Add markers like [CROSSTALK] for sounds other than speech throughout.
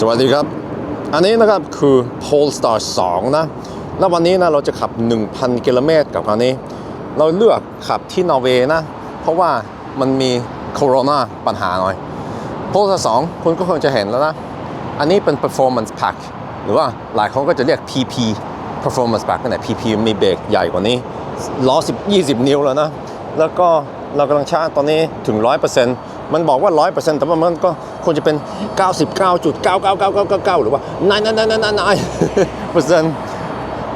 สวัสดีครับ อันนี้นะครับคือ Polestar 2 นะ แล้ววันนี้นะเราจะขับ 1,000 กิโลเมตรกับคันนี้ เราเลือกขับที่นอร์เวย์นะ เพราะว่ามันมีโคโรนาปัญหาหน่อย Polestar 2 คุณก็คงจะเห็นแล้วนะ อันนี้เป็น performance pack หรือว่าหลายคนก็จะเรียก PP performance pack นั่นแหละ PP มีเบรกใหญ่กว่านี้ล้อ10 20 นิ้วแล้วนะ แล้วก็เรากำลังชาร์จตอนนี้ถึง 100% มันบอกว่า 100%แต่ว่ามันก็ควรจะเป็น 99.99999 หรือว่า9เปอร์เซ็นต์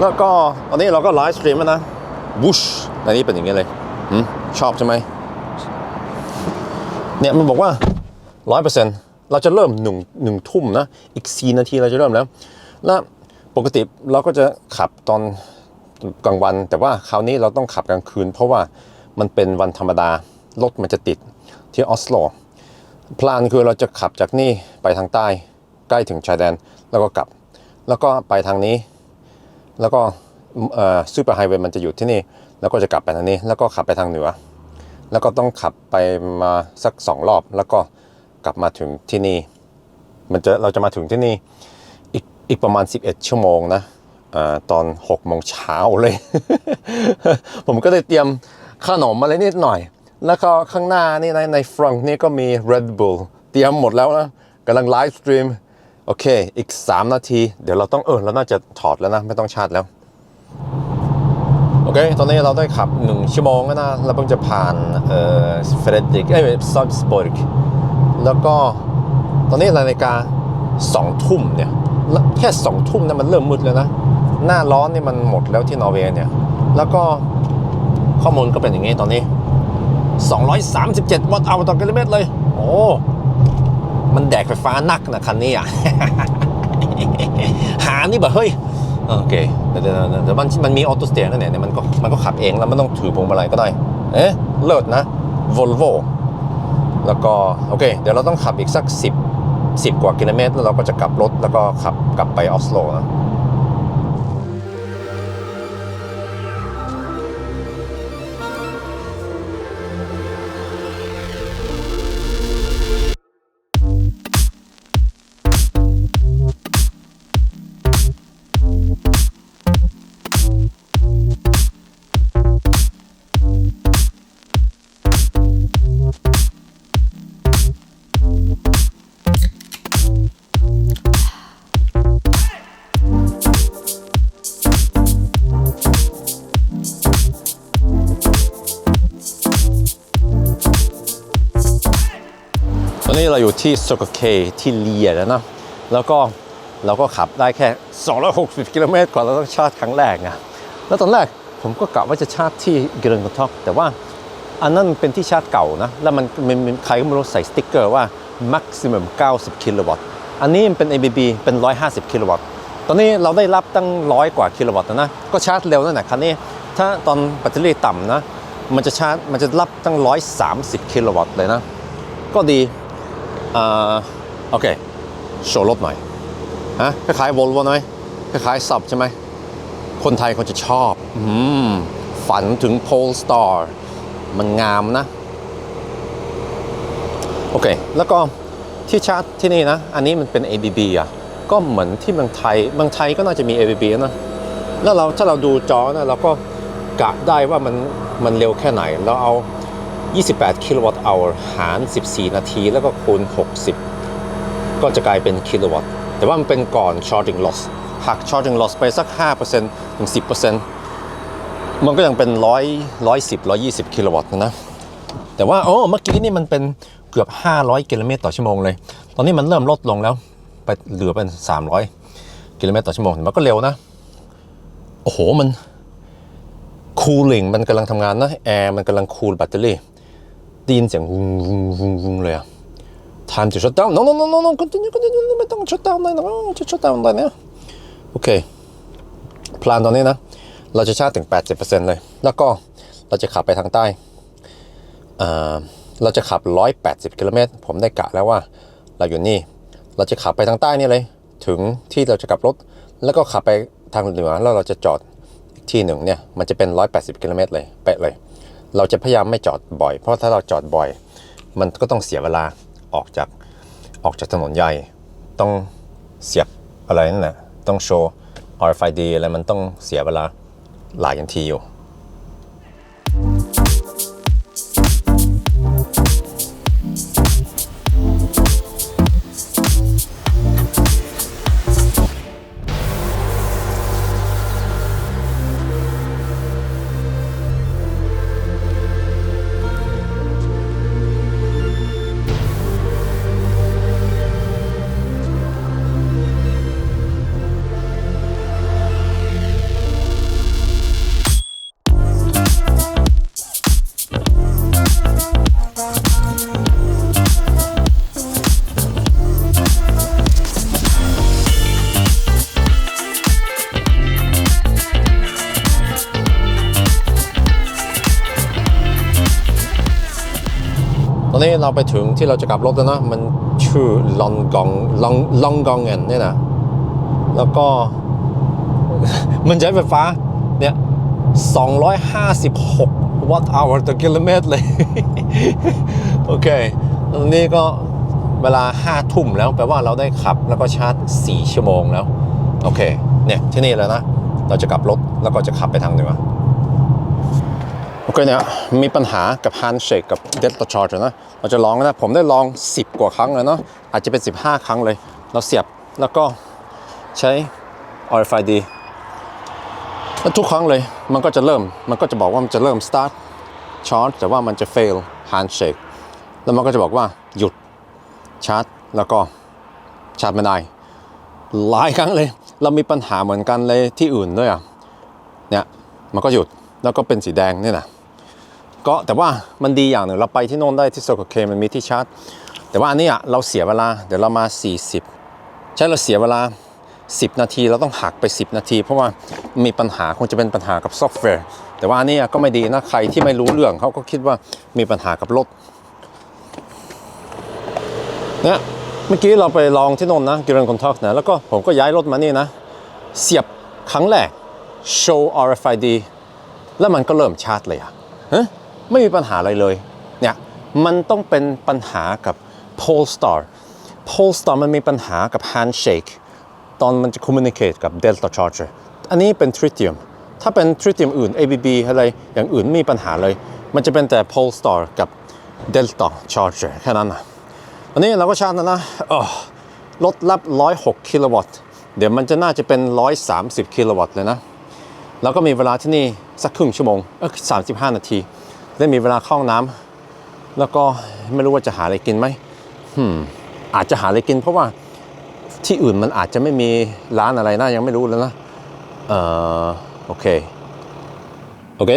แล้วก็ตอนนี้เราก็ไลฟ์สตรีมแล้วนะบุชอันนี้เป็นอย่างนี้เลยชอบใช่ไหมเนี่ยมันบอกว่า 100%เราจะเริ่มหนึ่งหนึ่งทุ่มนะ อีก4นาทีเราจะเริ่มแล้ว แล้วปกติเราก็จะขับตอนกลางวัน แต่ว่าคราวนี้เราต้องขับกลางคืน เพราะว่ามันเป็นวันธรรมดา รถมันจะติด ที่ออสโลพลานคือเราจะขับจากนี่ไปทางใต้ใกล้ถึงชายแดนแล้วก็กลับ แล้วก็ไปทางนี้ แล้วก็ซูเปอร์ไฮเวย์มันจะอยู่ที่นี่ แล้วก็จะกลับไปทางนี้ แล้วก็ขับไปทางเหนือ แล้วก็ต้องขับไปมาสักสองรอบ แล้วก็กลับมาถึงที่นี่ มันจะเราจะมาถึงที่นี่อีกอีกประมาณ 11 ชั่วโมงนะอตอน6โมงเช้าเลย ผมก็เลยเตรียมขนมอะไรนิดหน่อย แล้วก็ข้างหน้านี่ในในฟรังนี่ก็มี Red Bull เตรียมหมดแล้วนะกำลังไลฟ์สตรีมโอเค อีก 3 นาที เดี๋ยวเราต้องเออเราน่าจะถอดแล้วนะ ไม่ต้องชาร์จแล้ว โอเค ตอนนี้เราได้ขับ 1 ชั่วโมงแล้วนะ เราเพิ่งจะผ่านเอ่อเฟรดิกเอ้ยซับสปอร์กแล้วก็ตอนนี้นาฬิกา2ทุ่มเนี่ยแล้วแค่2ทุ่มเนี่ยมันเริ่มมืดแล้วนะ หน้าร้อนนี่มันหมดแล้วที่นอร์เวย์เนี่ย แล้วก็ข้อมูลก็เป็นอย่างนี้ตอนนี้ 237 วัตต์เอาต่อกิโลเมตรเลย โอ้ มันแดกไฟฟ้านักนะคันนี้อะ หานี่แบบเฮ้ย โอเคเดี๋ยวเดี๋ยวมันมันมีออโต้สเตียร์นั่นแหละเนี่ยมันก็มันก็ขับเองแล้วไม่ต้องถือพวงมาลัยก็ได้ เอ๊ะ เลิศนะ Volvo แล้วก็โอเค เดี๋ยวเราต้องขับอีกสัก 10 10 กว่ากิโลเมตร แล้วเราก็จะกลับรถแล้วก็ขับกลับไปออสโลนะ ที่ Circle K ที่เลียแล้วนะแล้วก็เราก็ขับได้แค่ 260 กิโลเมตรก่อนเราต้องชาร์จครั้งแรกไงแล้วตอนแรกผมก็กะว่าจะชาร์จที่เกรนกท็อกแต่ว่าอันนั้นเป็นที่ชาร์จเก่านะ แล้วมันมันใครก็ไม่รู้ใส่สติ๊กเกอร์ว่า maximum 90 กิโลวัตต์ อันนี้มันเป็น ABB เป็น 150 กิโลวัตต์ ตอนนี้เราได้รับตั้งร้อยกว่ากิโลวัตต์แล้วนะ ก็ชาร์จเร็วนั่นแหละคันนี้ ถ้าตอนแบตเตอรี่ต่ำนะ มันจะชาร์จ มันจะรับตั้ง 130 กิโลวัตต์เลยนะ ก็ดี โอเคโชว์รถหน่อยฮะคล้ายๆ Volvo ไหมคล้ายๆ Sub ใช่ไหมคนไทยเขาจะชอบอืมฝันถึง Polestar มันงามนะ โอเค แล้วก็ที่ชาร์จที่นี่นะ อันนี้มันเป็น ABB อะ ก็เหมือนที่เมืองไทยเมืองไทยก็น่าจะมี ABB นะ แล้วเราถ้าเราดูจอนะเราก็กะได้ว่ามันมันเร็วแค่ไหน เราเอา 28 กิโลวัตต์เอาหาร 14 นาที แล้วก็คูณ 60 ก็จะกลายเป็นกิโลวัตต์ แต่ว่ามันเป็นก่อน charging loss หัก charging loss ไปสัก 5%ถึง 10%มันก็ยังเป็น 100 110 120 กิโลวัตต์นะ แต่ว่าโอ้เมื่อกี้นี่มันเป็นเกือบ 500 กิโลเมตรต่อชั่วโมงเลย ตอนนี้มันเริ่มลดลงแล้ว ไปเหลือเป็น 300 กิโลเมตรต่อชั่วโมงมันก็เร็วนะ โอ้โหมัน cooling มันกำลังทำงานนะ แอร์มันกำลังคูลแบตเตอรี่ ได้ยินเสียงวุ้งวุ้งวุ้งวุ้งเลยอะ time to shut down no no no no no continue continue ไม่ต้อง shut down เลยนะจะ shut down เลยนะโอเคพลานตอนนี้นะ เราจะชาร์จถึง 80%เลย แล้วก็เราจะขับไปทางใต้ เราจะขับ 180 กิโลเมตร ผมได้กะแล้วว่า เราอยู่นี่ เราจะขับไปทางใต้นี่เลย ถึงที่เราจะกลับรถ แล้วก็ขับไปทางเหนือ แล้วเราจะจอดอีกที่หนึ่งเนี่ย มันจะเป็น 180 กิโลเมตรเลย เป๊ะเลย เราจะพยายามไม่จอดบ่อย เพราะถ้าเราจอดบ่อย มันก็ต้องเสียเวลาออกจากออกจากถนนใหญ่ ต้องเสียบอะไรนั่นแหละต้องโชว์ RFID อะไรมันต้องเสียเวลาหลายนาทีอยู่ เราไปถึงที่เราจะกลับรถแล้วนะมันชื่อลอนกองลองลองกองเงินเนี่ยนะแล้วก็มันใช้ไฟฟ้าเนี่ย256 วัตต์ hour ต่อกิโลเมตรเลย โอเคตอนนี้ก็เวลา5ทุ่มแล้วแปลว่าเราได้ขับแล้วก็ชาร์จ 4 ชั่วโมงแล้ว โอเค เนี่ย ที่นี่แล้วนะ เราจะกลับรถแล้วก็จะขับไปทางเหนือ โอเคเนี่ยมีปัญหากับ Handshake กับ Delta Charger นะเราจะลองนะ ผมได้ลอง 10 กว่าครั้งแล้วเนาะอาจจะเป็น 15 ครั้งเลย เราเสียบแล้วก็ใช้ RFID แล้วทุกครั้งเลยมันก็จะเริ่มมันก็จะบอกว่ามันจะเริ่ม start charge แต่ว่ามันจะ fail handshake แล้วมันก็จะบอกว่าหยุดชาร์จ แล้วก็ชาร์จไม่ได้หลายครั้งเลย เรามีปัญหาเหมือนกันเลยที่อื่นด้วยอะเนี่ยมันก็หยุดแล้วก็เป็นสีแดงนี่นะ ก็แต่ว่ามันดีอย่างหนึ่งเราไปที่โน่นได้ที่ Circle K มันมีที่ชาร์จ แต่ว่าอันนี้อะเราเสียเวลาเดี๋ยวเรามา 40 ใช่เราเสียเวลา 10 นาทีเราต้องหักไป 10 นาที เพราะว่ามีปัญหาคงจะเป็นปัญหากับซอฟต์แวร์ แต่ว่าอันนี้อะก็ไม่ดีนะใครที่ไม่รู้เรื่องเขาก็คิดว่ามีปัญหากับรถเนี่ยเมื่อกี้เราไปลองที่โน่นนะกิรันคอนทักนะแล้วก็ผมก็ย้ายรถมานี่นะ เสียบครั้งแรก show RFID แล้วมันก็เริ่มชาร์จเลยอะฮะ ไม่มีปัญหาอะไรเลยเนี่ยมันต้องเป็นปัญหากับ Polestar Polestar มันมีปัญหากับ Handshake ตอนมันจะ communicate กับ Delta Charger อันนี้เป็น Tritium ถ้าเป็น Tritium อื่น ABB อะไรอย่างอื่นไม่มีปัญหาเลย มันจะเป็นแต่ Polestar กับ Delta Charger แค่นั้นนะอันนี้เราก็ชาร์จแล้วนะลดรับ 106 กิโลวัตต์ เดี๋ยวมันจะน่าจะเป็น 130 กิโลวัตต์เลยนะ แล้วก็มีเวลาที่นี่สักครึ่งชั่วโมงเออสามสิบห้านาที ได้มีเวลาเข้าห้องน้ำแล้วก็ไม่รู้ว่าจะหาอะไรกินไหมอืมอาจจะหาอะไรกิน เพราะว่าที่อื่นมันอาจจะไม่มีร้านอะไรนะยังไม่รู้เลยนะเอ่อโอเคโอเค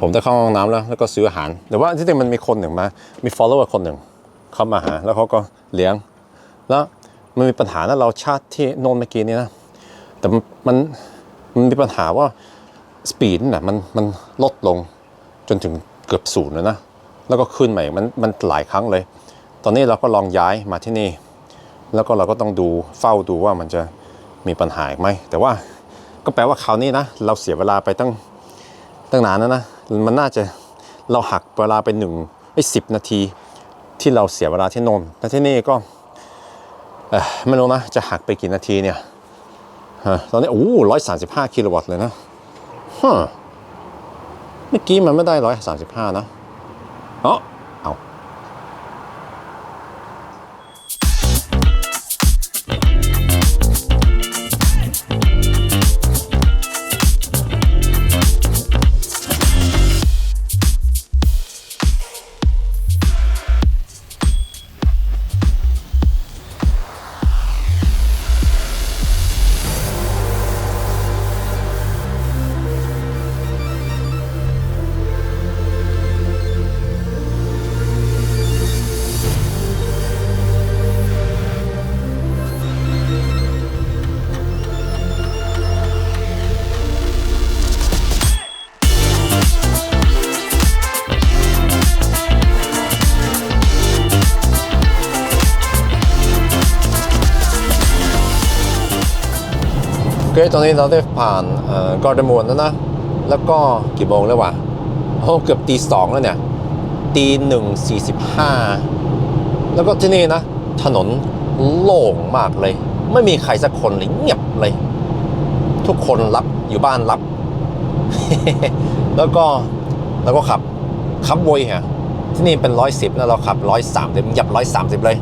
ผมได้เข้าห้องน้ำแล้ว แล้วก็ซื้ออาหาร แต่ว่าที่จริงมันมีคนหนึ่งมา มี follower คนหนึ่งเข้ามาหา แล้วเขาก็เลี้ยง แล้วมันมีปัญหานะเราชาร์จที่โน่นเมื่อกี้นี้นะ แต่มันมันมีปัญหาว่าสปีดน่ะมันมันลดลงจนถึง กือบศูนย์แล้วนะ แล้วก็ขึ้นใหม่มันมันหลายครั้งเลย ตอนนี้เราก็ลองย้ายมาที่นี่ แล้วก็เราก็ต้องดูเฝ้าดูว่ามันจะมีปัญหาไหม แต่ว่าก็แปลว่าคราวนี้นะ เราเสียเวลาไปตั้งตั้งนานแล้วนะ มันน่าจะเราหักเวลาไปหนึ่งไอ้สิบนาทีที่เราเสียเวลาที่โนนแต่ที่นี่ก็เอ่อไม่รู้นะ จะหักไปกี่นาทีเนี่ยฮะตอนนี้โอ้ร้อยสามสิบห้ากิโลวัตต์เลยนะฮะ เมื่อกี้มันไม่ได้ร้อยสามสิบห้านะเอ๋อเอาโเคตอนนี้เราได้ผ่านกอร์ดมวนแล้วนะ แล้วก็กี่โมงแล้ววะโอ้เกือบตีสองแล้วเนี่ย ตีหนึ่งสี่สิบห้าแล้วก็ที่นี่นะ ถนนโล่งมากเลย ไม่มีใครสักคนเลยเงียบเลย ทุกคนรับอยู่บ้านรับ แล้วก็แล้วก็ขับขับวนฮะที่นี่เป็นร้อยสิบแล้วเราขับร้อยสามสิบหยับร้อยสามสิบเลย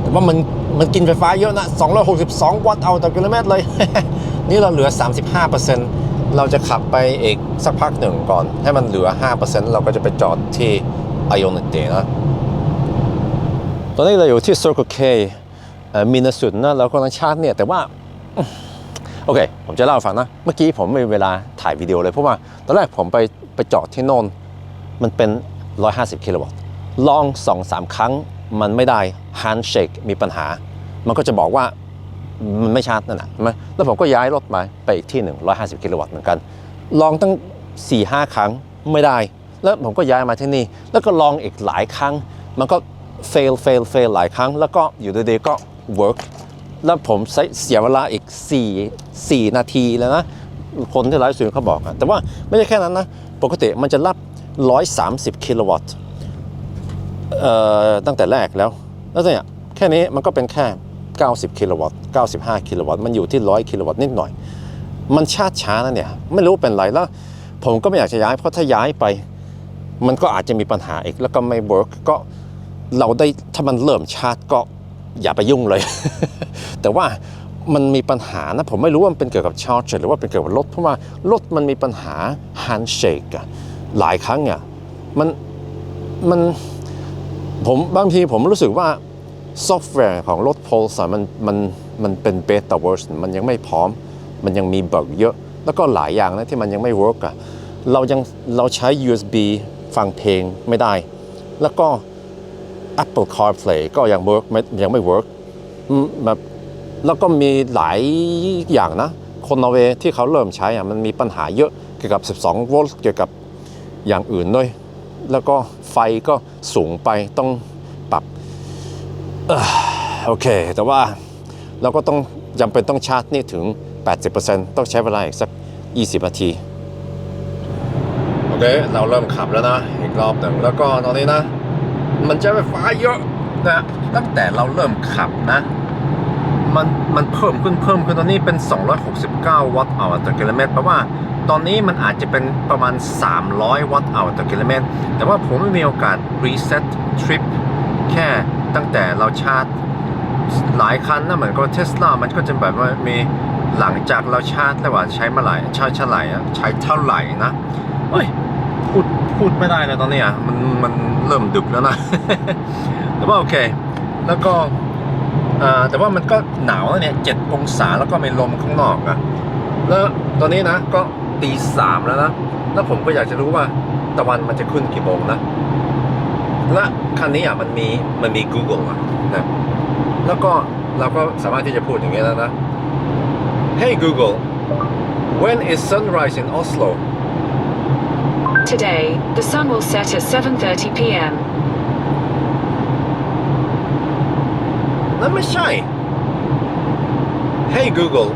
แต่ว่ามันมันกินไฟฟ้าเยอะนะ262วัตต์เอาต่อกิโลเมตรเลย นี่เราเหลือ 35%เราจะขับไปอีกสักพักหนึ่งก่อน ให้มันเหลือ 5%เราก็จะไปจอดที่อโอนิเตนะ ตอนนี้เราอยู่ที่ Circle K มินสุดนะเรากำลังชาร์จเนี่ย แต่ว่า โอเค ผมจะเล่าฟังนะ เมื่อกี้ผมไม่มีเวลาถ่ายวิดีโอเลย เพราะว่า ตอนแรกผมไปไปจอดที่โน่นมันเป็น 150 กิโลวัตต์ลองสองสามครั้งมันไม่ได้ handshake มีปัญหา มันก็จะบอกว่า มันไม่ชาร์จนั่นแหละใช่ไหมแล้วผมก็ย้ายรถมาไปอีกที่หนึ่ง150กิโลวัตต์เหมือนกัน ลองตั้ง4 5ครั้งไม่ได้ แล้วผมก็ย้ายมาที่นี่ แล้วก็ลองอีกหลายครั้ง มันก็ fail fail fail หลายครั้ง แล้วก็อยู่ดีๆก็ work แล้วผมใช้เสียเวลาอีก 4 4 นาทีแล้วนะ คนที่ไลฟ์สตรีมเขาบอกอะแต่ว่าไม่ใช่แค่นั้นนะ ปกติมันจะรับ 130 กิโลวัตต์ตั้งแต่แรกแล้ว แล้วเนี่ยแค่นี้มันก็เป็นแค่ 90 กิโลวัตต์ 95 กิโลวัตต์ มันอยู่ที่ 100 กิโลวัตต์นิดหน่อย มันชาร์จช้านะเนี่ย ไม่รู้เป็นไรแล้ว ผมก็ไม่อยากจะย้าย เพราะถ้าย้ายไป มันก็อาจจะมีปัญหาอีก แล้วก็ไม่เวิร์กก็เราได้ ถ้ามันเริ่มชาร์จก็อย่าไปยุ่งเลย แต่ว่ามันมีปัญหานะ ผมไม่รู้ว่ามันเป็นเกี่ยวกับชาร์จหรือว่าเป็นเกี่ยวกับรถ เพราะว่ารถมันมีปัญหา handshake อะหลายครั้งอะมันมันผมบางทีผมรู้สึกว่า ซอฟต์แวร์ของรถ Pulsar มันมันมันเป็นเบต้าเวอร์ชันมันยังไม่พร้อม มันยังมีบั๊กเยอะ แล้วก็หลายอย่างนะที่มันยังไม่เวิร์กอะเรายังเราใช้ USB ฟังเพลงไม่ได้ แล้วก็ Apple CarPlay ก็ยังเวิร์กไม่ยังไม่เวิร์กแบบแล้วก็มีหลายอย่างนะ คนนอร์เวย์ที่เขาเริ่มใช้อะมันมีปัญหาเยอะเกี่ยวกับ 12 โวลต์เกี่ยวกับอย่างอื่นด้วย แล้วก็ไฟก็สูงไปต้อง โอเค แต่ว่าเราก็ต้องจำเป็นต้องชาร์จนี่ถึง 80%ต้องใช้เวลาอีกสัก 20 นาที โอเค เราเริ่มขับแล้วนะ อีกรอบหนึ่งแล้วก็ตอนนี้นะ มันใช้ไฟฟ้าเยอะนะตั้งแต่เราเริ่มขับนะ มันมันเพิ่มขึ้นเพิ่มขึ้นตอนนี้เป็น 269 วัตต์เอาต่อกิโลเมตรแปลว่าตอนนี้มันอาจจะเป็นประมาณ 300 วัตต์เอาต่อกิโลเมตร แต่ว่าผมไม่มีโอกาสรีเซ็ตทริป แค่ตั้งแต่เราชาร์จหลายคันนะเหมือนกับเทสลามันก็จะแบบว่ามีหลังจากเราชาร์จแล้วว่าใช้เมื่อไหร่ใช้เท่าไหร่ใช้เท่าไหร่นะเฮ้ยพูดพูดไม่ได้เลยตอนนี้อะมันมันเริ่มดึกแล้วนะแต่ว่าโอเค แล้วก็อ่าแต่ว่ามันก็หนาวแล้วเนี่ยเจ็ดองศาแล้วก็มีลมข้างนอกอะแล้วตอนนี้นะก็ตีสามแล้วนะแล้วผมก็อยากจะรู้ว่าตะวันมันจะขึ้นกี่โมงนะ และคันนี้อ่ะมันมีมันมี Google อ่ะนะแล้วก็เราก็สามารถที่จะพูดอย่างนี้แล้วนะ Hey Google when is sunrise in Oslo Today, the sun will set at 7:30 p.m. นั่นไม่ใช่ Hey Google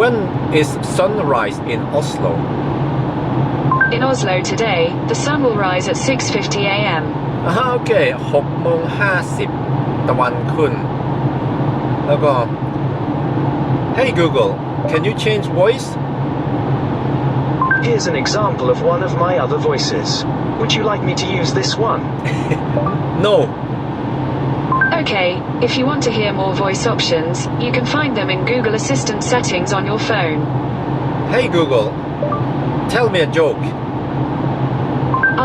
when is sunrise in Oslo In Oslo today, the sun will rise at 6:50 a.m. อ่าโอเคหกโมงห้าสิบตะวันขึ้น แล้วก็ Hey Google can you change voice Here's an example of one of my other voices. Would you like me to use this one? [LAUGHS] No Okay, if you want to hear more voice options, you can find them in Google Assistant settings on your phone. Hey Google tell me a joke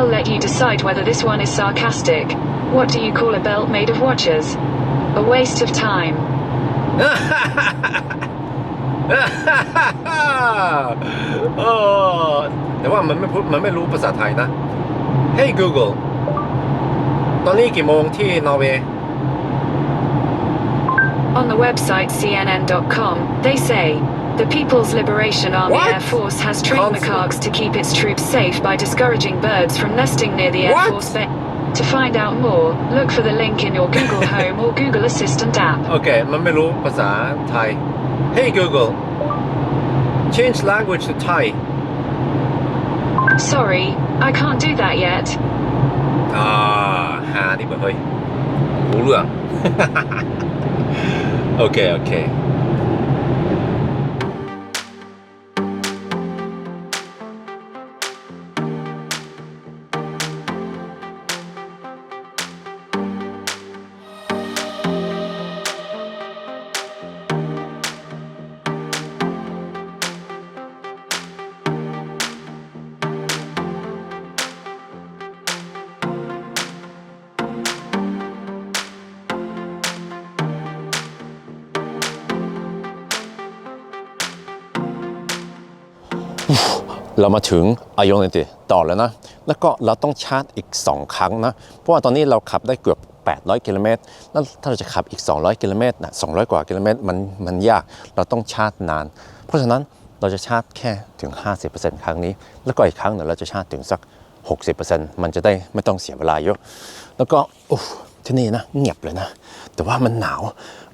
I'll let you decide whether this one is sarcastic. What do you call a belt made of watches? A waste of time. [LAUGHS] เออแต่ว่ามันไม่พูดมันไม่รู้ภาษาไทยนะ Hey Google ตอนนี้กี่โมงที่นอร์เวย์ On the website CNN.com, they say the People's Liberation Army What? Air Force has trained the Can't- Kargs to keep its troops safe by discouraging birds from nesting near the Air What? Force base. To find out more, look for the link in your Google Home or Google Assistant app. โอเค มันไม่รู้ภาษาไทย Hey Google change language to Thai Sorry, I can't do that yet. อ่าหาดิเบอเฮ้ยรู้เรื่อง [LAUGHS] โอ เรามาถึงอ o ย i t y ต่อแล้วนะ แล้วก็เราต้องชาร์จอีก 2 ครั้งนะ เพราะว่าตอนนี้เราขับได้เกือบ 800 กิโลเมตร แล้วถ้าเราจะขับอีก 200 กิโลเมตรนะ200 กว่ากิโลเมตรมันมันยาก เราต้องชาร์จนาน เพราะฉะนั้นเราจะชาร์จแค่ถึง 50%ครั้งนี้ แล้วก็อีกครั้งหนึ่งเราจะชาร์จถึงสัก 60%มันจะได้ไม่ต้องเสียเวลาเยอะ แล้วก็อุ๊ยที่นี่นะเงียบเลยนะ แต่ว่ามันหนาว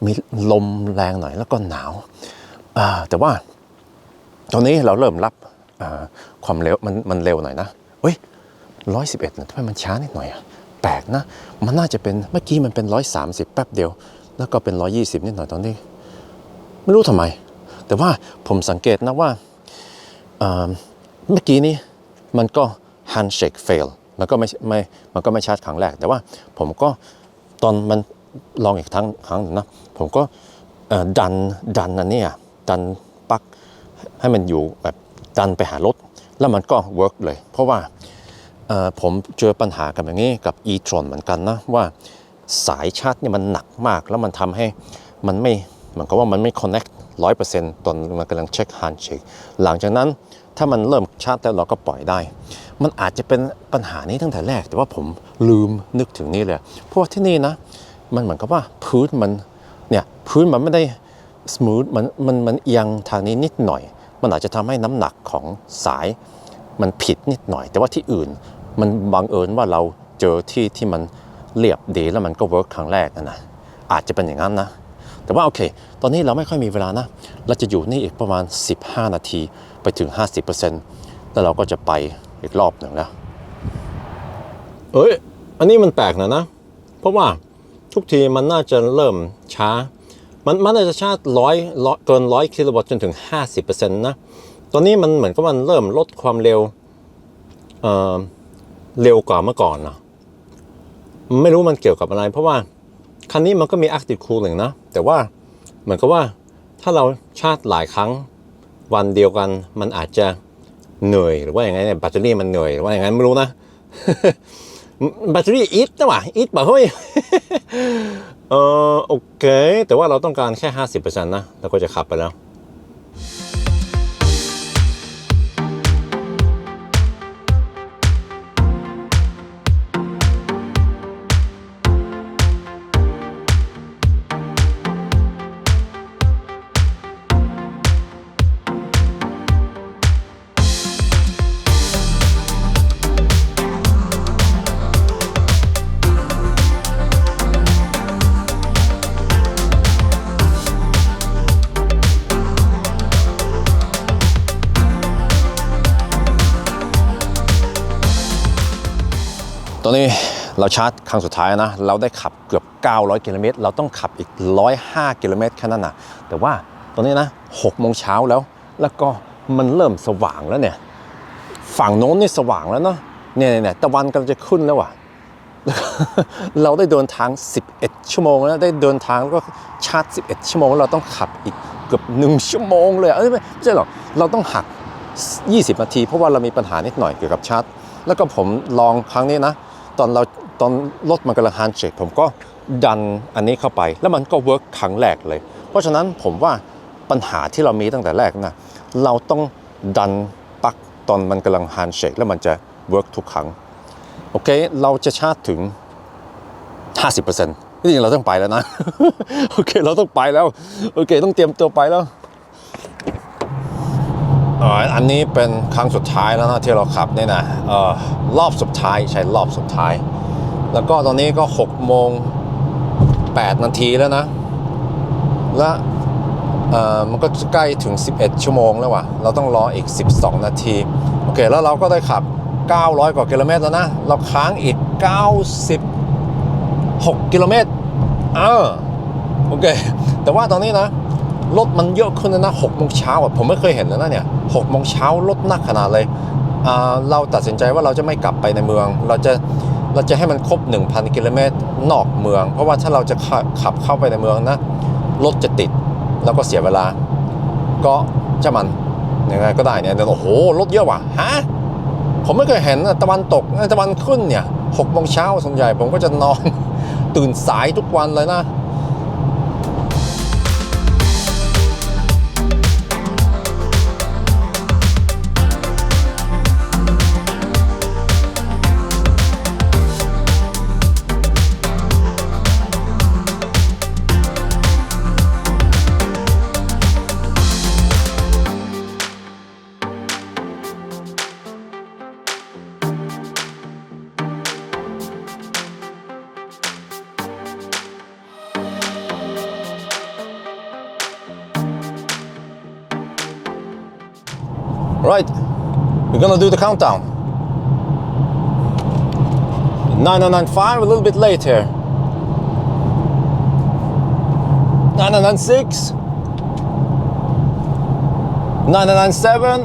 มีลมแรงหน่อยแล้วก็หนาว แต่ว่าตอนนี้เราเริ่มรับ ความเร็วมันมันเร็วหน่อยนะเฮ้ยร้อยสิบเอ็ดทำไมมันช้านิดหน่อยอะแปลกนะ มันน่าจะเป็นเมื่อกี้มันเป็นร้อยสามสิบแป๊บเดียว แล้วก็เป็นร้อยี่สิบนิดหน่อยตอนนี้ ไม่รู้ทำไม แต่ว่าผมสังเกตนะว่าเมื่อกี้นี้มันก็ handshake fail มันก็ไม่ไม่มันก็ไม่ชาร์จครั้งแรก แต่ว่าผมก็ตอนมันลองอีกครั้งครั้งหนึ่งนะผมก็ดันดันอันเนี้ยดันปลั๊กให้มันอยู่แบบ ดันไปหารถ แล้วมันก็เวิร์กเลย เพราะว่าผมเจอปัญหากับอย่างนี้กับ e-tron เหมือนกันนะ ว่าสายชาร์จเนี่ยมันหนักมาก แล้วมันทำให้มันไม่เหมือนกับว่ามันไม่ connect ร้อยเปอร์เซ็นต์ตอนมันกำลังเช็ค handshake หลังจากนั้นถ้ามันเริ่มชาร์จแล้วเราก็ปล่อยได้ มันอาจจะเป็นปัญหานี้ตั้งแต่แรก แต่ว่าผมลืมนึกถึงนี่เลย เพราะว่าที่นี่นะ มันเหมือนกับว่าพื้นมันเนี่ยพื้นมันไม่ได้สมูทมันมันมันเอียงทางนี้นิดหน่อย มันอาจจะทำให้น้ำหนักของสายมันผิดนิดหน่อย แต่ว่าที่อื่นมันบังเอิญว่าเราเจอที่ที่มันเรียบดีแล้วมันก็เวิร์กครั้งแรกอะนะอาจจะเป็นอย่างนั้นนะ แต่ว่าโอเค ตอนนี้เราไม่ค่อยมีเวลานะ เราจะอยู่นี่อีกประมาณ 15 นาทีไปถึง 50%แล้วเราก็จะไปอีกรอบหนึ่งแล้ว เอ้ย อันนี้มันแปลกนะนะ เพราะว่าทุกทีมันน่าจะเริ่มช้า มันมันน่าจะชาร์จร้อยเกินร้อยกิโลวัตต์จนถึง 50%นะตอนนี้มันเหมือนกับมันเริ่มลดความเร็วเอ่อเร็วกว่าเมื่อก่อนนะไม่รู้มันเกี่ยวกับอะไร เพราะว่าคันนี้มันก็มี active cooling นะ แต่ว่าเหมือนกับว่าถ้าเราชาร์จหลายครั้งวันเดียวกันมันอาจจะเหนื่อยหรือว่าอย่างไงเนี่ยแบตเตอรี่มันเหนื่อยหรือว่าอย่างไงไม่รู้นะ แบตเตอรี่อิทนะวะอิทป่ะเฮ้ยเออโอเค แต่ว่าเราต้องการแค่ 50%นะ แล้วก็จะขับไปแล้ว ชาร์จครั้งสุดท้ายนะ เราได้ขับเกือบ 900 กิโลเมตร เราต้องขับอีก 105 กิโลเมตรแค่นั้นนะแต่ว่าตอนนี้นะ6โมงเช้าแล้ว แล้วก็มันเริ่มสว่างแล้วเนี่ย ฝั่งโน้นนี่สว่างแล้วเนาะ เนี่ยเนี่ยตะวันกำลังจะขึ้นแล้วว่ะ เราได้เดินทาง 11 ชั่วโมงแล้วได้เดินทางแล้วก็ชาร์จ 11 ชั่วโมงเราต้องขับอีกเกือบ 1 ชั่วโมงเลยเอ้ยไม่ไม่ใช่หรอก เราต้องหัก 20 นาที เพราะว่าเรามีปัญหานิดหน่อยเกี่ยวกับชาร์จ แล้วก็ผมลองครั้งนี้นะ ตอนเรา ตอนรถมันกำลังฮันเชคผมก็ดันอันนี้เข้าไป แล้วมันก็เวิร์กครั้งแรกเลย เพราะฉะนั้นผมว่าปัญหาที่เรามีตั้งแต่แรกนะเราต้องดันปลั๊กตอนมันกำลังฮันเชคแล้วมันจะเวิร์กทุกครั้งโอเคเราจะชาร์จถึง 50%จริงเราต้องไปแล้วนะโอเคเราต้องไปแล้วโอเค ต้องเตรียมตัวไปแล้วอันนี้เป็นครั้งสุดท้ายแล้วนะที่เราขับเนี่ยนะรอบสุดท้ายใช่รอบสุดท้าย แล้วก็ตอนนี้ก็6โมง8นาทีแล้วนะ และมันก็ใกล้ถึง 11 ชั่วโมงแล้วว่ะ เราต้องรออีก 12 นาที โอเค แล้วเราก็ได้ขับ 900 กว่ากิโลเมตรแล้วนะ เราค้างอีก 96 กิโลเมตร เออ โอเค แต่ว่าตอนนี้นะ รถมันเยอะขึ้นนะหกโมงเช้าอะ ผมไม่เคยเห็นเลยนะเนี่ยหกโมงเช้ารถหนักขนาดเลย เราตัดสินใจว่าเราจะไม่กลับไปในเมือง เราจะ เราจะให้มันครบ 1,000 กิโลเมตรนอกเมือง เพราะว่าถ้าเราจะขับเข้าไปในเมืองนะรถจะติดแล้วก็เสียเวลา ก็จะมันยังไงก็ได้เนี่ยแต่โอ้โหรถเยอะว่ะฮะผมไม่เคยเห็นตะวันตกตะวันขึ้นเนี่ยหกโมงเช้าส่วนใหญ่ผมก็จะนอนตื่นสายทุกวันเลยนะ Right, we're gonna do the countdown. 9995, a little bit late here. 9996, 9997,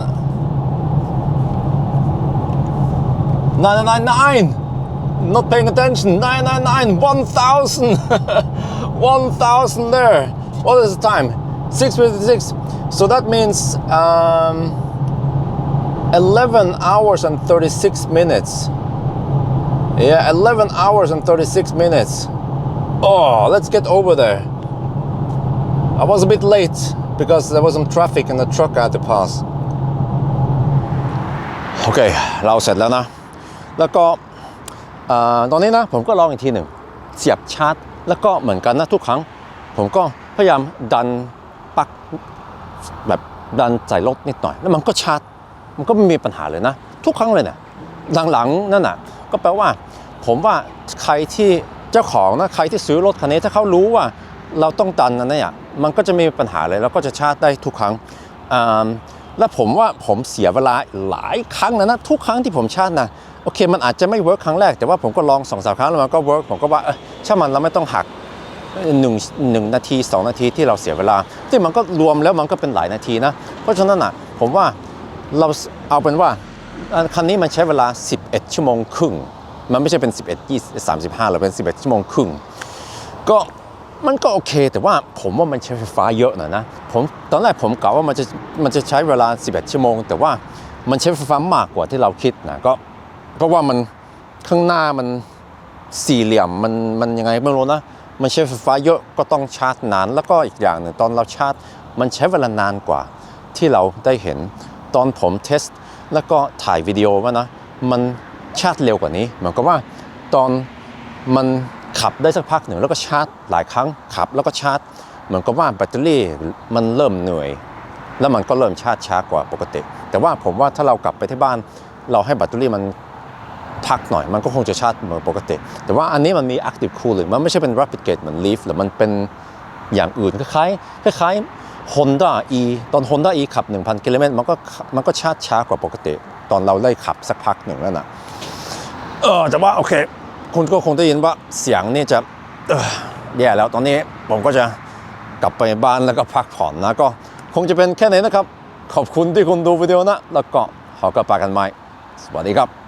999, not paying attention, 999, 1000, [LAUGHS] 1000 there. What is the time? 656. So that means um, 11 hours and 36 minutes. Yeah, 11 hours and 36 minutes. Oh, let's get over there. I was a bit late because there was some traffic and the truck I had to pass. โอเค เราเสร็จแล้วนะ แล้วก็เอ่อตอนนี้นะ ผมก็ลองอีกทีหนึ่ง เสียบชาร์จ แล้วก็เหมือนกันนะทุกครั้ง ผมก็พยายามดันปลั๊กแบบดันใส่รถนิดหน่อย แล้วมันก็ชาร์จ มันก็ไม่มีปัญหาเลยนะ ทุกครั้งเลยเนี่ยหลังๆนั่นน่ะก็แปลว่า ผมว่าใครที่เจ้าของนะใครที่ซื้อรถคันนี้ถ้าเขารู้ว่าเราต้องดันอันนี้อะมันก็จะไม่มีปัญหาเลย แล้วก็จะชาร์จได้ทุกครั้งและผมว่าผมเสียเวลาหลายครั้งนะนะทุกครั้งที่ผมชาร์จนะโอเคมันอาจจะไม่เวิร์กครั้งแรกแต่ว่าผมก็ลองสองสามครั้งแล้วมันก็เวิร์กผมก็ว่าเออช่างมันเราไม่ต้องหักหนึ่งหนึ่งนาทีสองนาทีที่เราเสียเวลาที่มันก็รวมแล้วมันก็เป็นหลายนาทีนะ เพราะฉะนั้นอะผมว่า เราเอาเป็นว่าคันนี้มันใช้เวลา 11 ชั่วโมงครึ่ง มันไม่ใช่เป็น 11 20 35หรือเป็น 11 ชั่วโมงครึ่ง ก็มันก็โอเค แต่ว่าผมว่ามันใช้ไฟฟ้าเยอะหน่อยนะผมตอนแรกผมกะว่ามันจะมันจะใช้เวลา 11 ชั่วโมง แต่ว่ามันใช้ไฟฟ้ามากกว่าที่เราคิดนะก็เพราะว่ามันข้างหน้ามันสี่เหลี่ยมมันมันยังไงไม่รู้นะมันใช้ไฟฟ้าเยอะก็ต้องชาร์จนาน แล้วก็อีกอย่างหนึ่งตอนเราชาร์จ มันใช้เวลานานกว่าที่เราได้เห็น ตอนผมเทส แล้วก็ถ่ายวิดีโอว่านะมันชาร์จเร็วกว่านี้เหมือนกับว่าตอนมันขับได้สักพักหนึ่งแล้วก็ชาร์จหลายครั้งขับแล้วก็ชาร์จ เหมือนกับว่าแบตเตอรี่มันเริ่มเหนื่อย แล้วมันก็เริ่มชาร์จช้ากว่าปกติ แต่ว่าผมว่าถ้าเรากลับไปที่บ้าน เราให้แบตเตอรี่มันพักหน่อยมันก็คงจะชาร์จเหมือนปกติ แต่ว่าอันนี้มันมี active cooling มันไม่ใช่เป็น rapid gate เหมือน Leaf หรือมันเป็นอย่างอื่นคล้ายคล้าย Honda E ตอน Honda E ขับ 1,000 กิโลเมตรมันก็มันก็ชาร์จช้ากว่าปกติ ตอนเราได้ขับสักพักหนึ่งแล้วนะเออแต่ว่าโอเค คุณก็คงได้ยินว่าเสียงนี่จะแย่แล้วตอนนี้ผมก็จะกลับไปบ้านแล้วก็พักผ่อนนะก็คงจะเป็นแค่นี้นะครับ ขอบคุณที่คุณดูวิดีโอนะ แล้วก็ขอกลับไปกันใหม่สวัสดีครับ